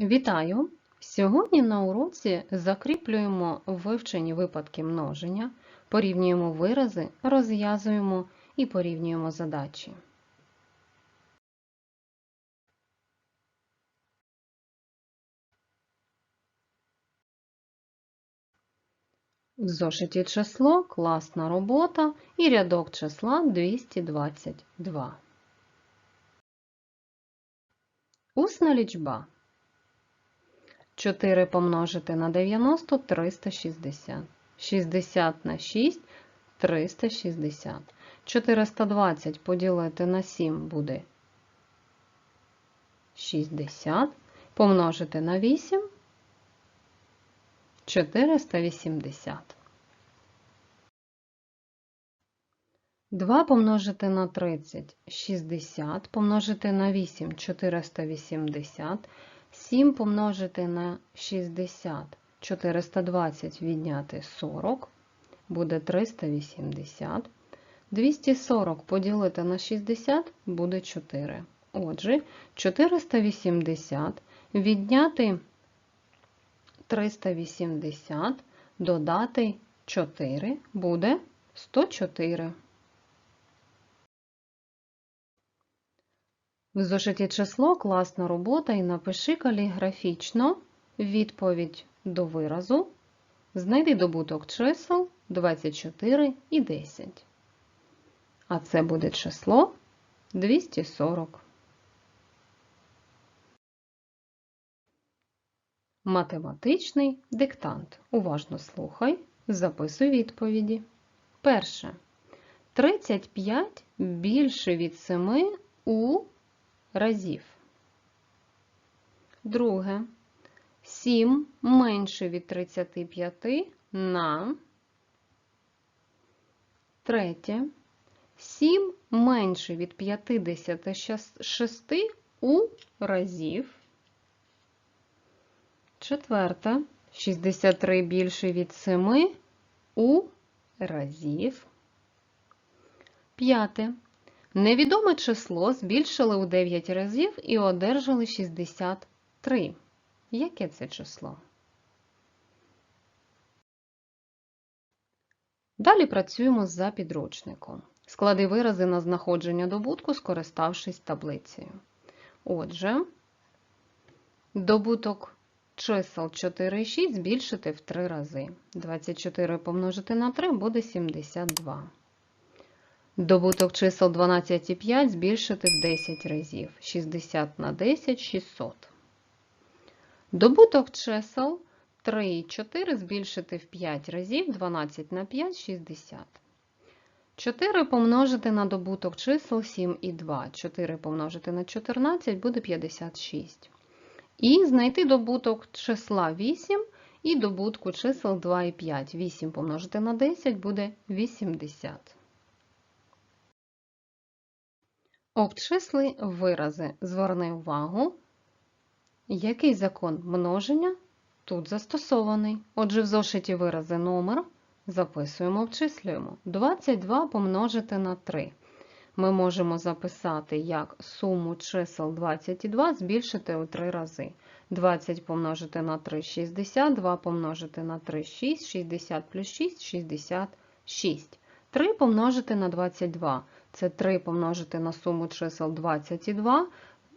Вітаю! Сьогодні на уроці закріплюємо вивчені випадки множення, порівнюємо вирази, розв'язуємо і порівнюємо задачі. В зошиті число, класна робота і рядок числа 222. Усна лічба. 4 помножити на 90 360. 60 на 6 360. 420 поділити на 7 буде 60. Помножити на 8 480. 2 помножити на 30 60. Помножити на 8 480. 7 помножити на 60, 420 відняти 40, буде 380. 240 поділити на 60 буде 4. Отже, 480 відняти 380, додати 4 буде 104. В зошиті число класна робота і напиши каліграфічно відповідь до виразу. Знайди добуток чисел 24 і 10. А це буде число 240. Математичний диктант. Уважно слухай, записуй відповіді. Перше. 35 більше від 7 у разів. Друге. 7 менше від 35 на. Третє. 7 менше від 56 у разів. Четверте. 63 більше від 7 у разів. П'яте. Невідоме число збільшили у 9 разів і одержали 63. Яке це число? Далі працюємо за підручником. Склади вирази на знаходження добутку, скориставшись таблицею. Отже, добуток чисел 4 і 6 збільшити в 3 рази. 24 помножити на 3 буде 72. Добуток чисел 12 і 5 збільшити в 10 разів. 60 на 10 – 600. Добуток чисел 3 і 4 збільшити в 5 разів. 12 на 5 – 60. 4 помножити на добуток чисел 7 і 2. 4 помножити на 14 буде 56. І знайти добуток числа 8 і добутку чисел 2 і 5. 8 помножити на 10 буде 80. Обчисли вирази. Зверни увагу, який закон множення тут застосований. Отже, в зошиті вирази номер записуємо, обчислюємо. 22 помножити на 3. Ми можемо записати як суму чисел 22 збільшити у 3 рази. 20 помножити на 3 – 60, 2 помножити на 3 – 6, 60 плюс 6 – 66. 3 помножити на 22 – це 3 помножити на суму чисел 22,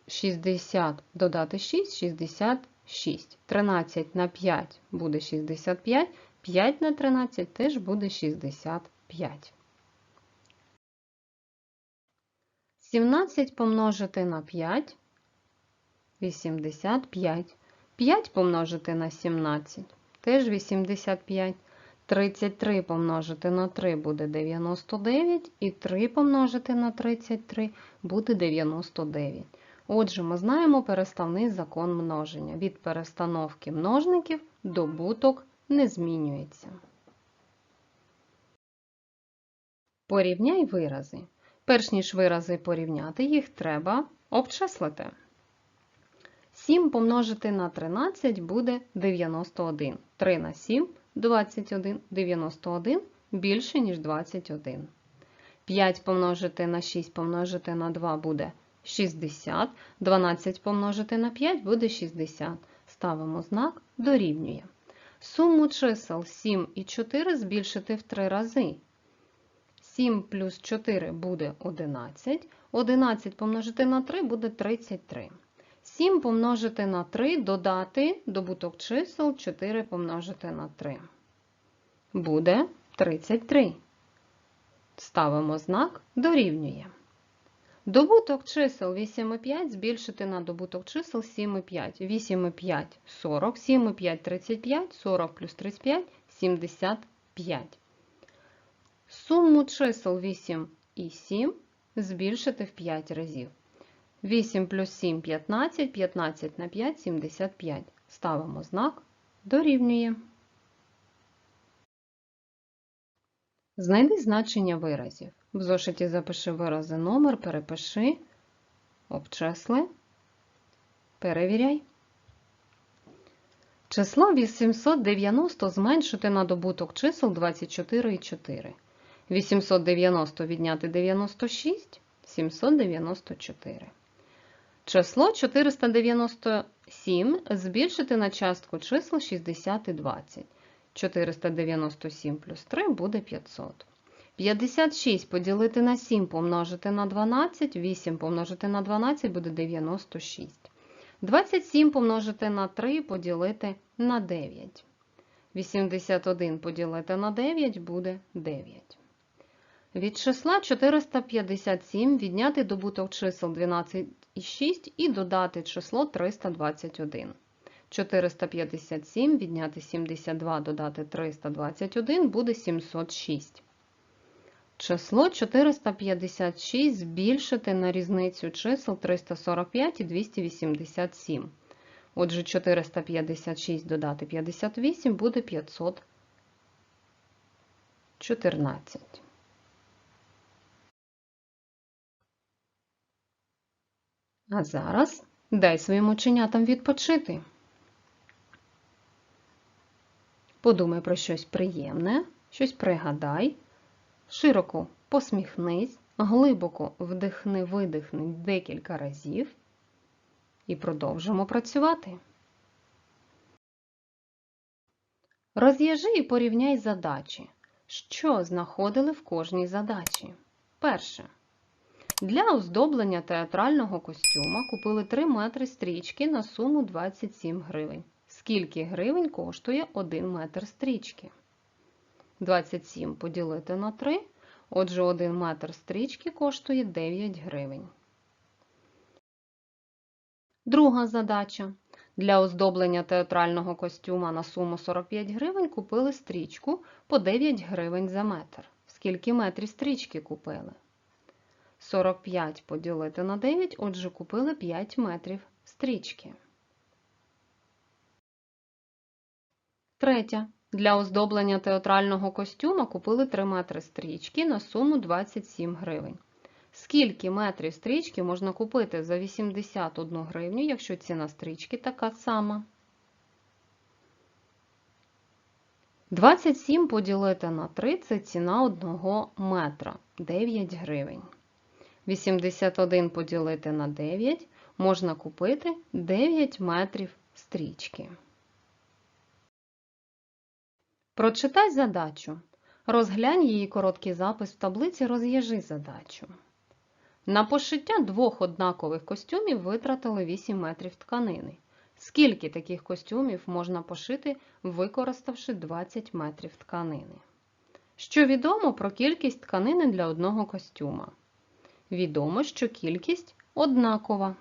60 додати 6 – 66. 13 на 5 буде 65, 5 на 13 теж буде 65. 17 помножити на 5 – 85. 5 помножити на 17 – теж 85. 33 помножити на 3 буде 99, і 3 помножити на 33 буде 99. Отже, ми знаємо переставний закон множення. Від перестановки множників добуток не змінюється. Порівняй вирази. Перш ніж вирази порівняти, їх треба обчислити. 7 помножити на 13 буде 91. 3 на 7 21, 91 більше, ніж 21. 5 помножити на 6 помножити на 2 буде 60. 12 помножити на 5 буде 60. Ставимо знак дорівнює. Суму чисел 7 і 4 збільшити в 3 рази. 7 плюс 4 буде 11. 11 помножити на 3 буде 33. 7 помножити на 3 додати добуток чисел 4 помножити на 3. Буде 33. Ставимо знак дорівнює. Добуток чисел 8 і 5 збільшити на добуток чисел 7 і 5. 8 і 5 – 40, 7 і 5 – 35, 40 плюс 35 – 75. Суму чисел 8 і 7 збільшити в 5 разів. 8 плюс 7 – 15, 15 на 5 – 75. Ставимо знак дорівнює. Знайди значення виразів. В зошиті запиши вирази номер, перепиши, обчисли, перевіряй. Число 890 зменшити на добуток чисел 24 і 4. 890 відняти 96 – 794. Число 497 збільшити на частку чисел 60 і 20. 497 плюс 3 буде 500. 56 поділити на 7 помножити на 12, 8 помножити на 12 буде 96. 27 помножити на 3 поділити на 9. 81 поділити на 9 буде 9. Від числа 457 відняти добуток чисел 12 і 6 і додати число 321. 457 відняти 72 додати 321 буде 706. Число 456 збільшити на різницю чисел 345 і 287. Отже, 456 додати 58 буде 514. А зараз дай своїм ученятам відпочити. Подумай про щось приємне, щось пригадай, широко посміхнись, глибоко вдихни-видихни декілька разів і продовжимо працювати. Розв'яжи і порівняй задачі. Що знаходили в кожній задачі? Перше. Для оздоблення театрального костюма купили 3 метри стрічки на суму 27 гривень. Скільки гривень коштує 1 метр стрічки? 27 поділити на 3. Отже, 1 метр стрічки коштує 9 гривень. Друга задача. Для оздоблення театрального костюма на суму 45 гривень купили стрічку по 9 гривень за метр. Скільки метрів стрічки купили? 45 поділити на 9, отже, купили 5 метрів стрічки. Третя. Для оздоблення театрального костюма купили 3 метри стрічки на суму 27 гривень. Скільки метрів стрічки можна купити за 81 гривню, якщо ціна стрічки така сама? 27 поділити на 3 – це ціна 1 метра 9 гривень. 81 поділити на 9 можна купити 9 метрів стрічки. Прочитай задачу. Розглянь її короткий запис в таблиці Розв'яжи задачу. На пошиття двох однакових костюмів витратили 8 метрів тканини. Скільки таких костюмів можна пошити, використавши 20 метрів тканини? Що відомо про кількість тканини для одного костюма? Відомо, що кількість однакова.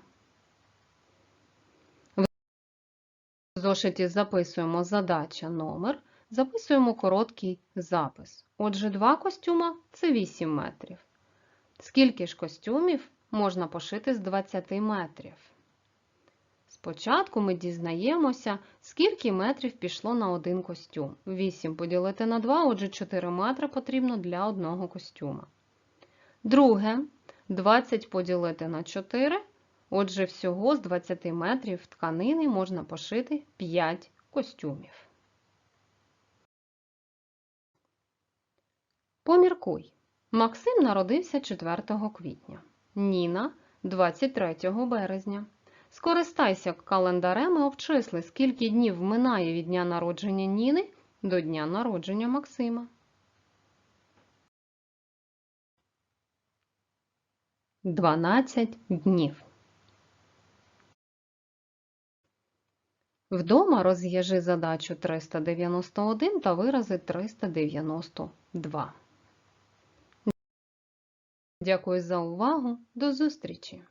В зошиті записуємо задача номер, записуємо короткий запис. Отже, два костюма це 8 метрів. Скільки ж костюмів можна пошити з 20 метрів? Спочатку ми дізнаємося, скільки метрів пішло на один костюм. 8 поділити на 2, отже 4 метри потрібно для одного костюма. Друге, 20 поділити на 4, отже всього з 20 метрів тканини можна пошити 5 костюмів. Поміркуй. Максим народився 4 квітня. Ніна 23 березня. Скористайся календарем і обчисли, скільки днів минає від дня народження Ніни до дня народження Максима. Дванадцять днів. Вдома розв'яжи задачу 391 та вирази 392. Дякую за увагу. До зустрічі!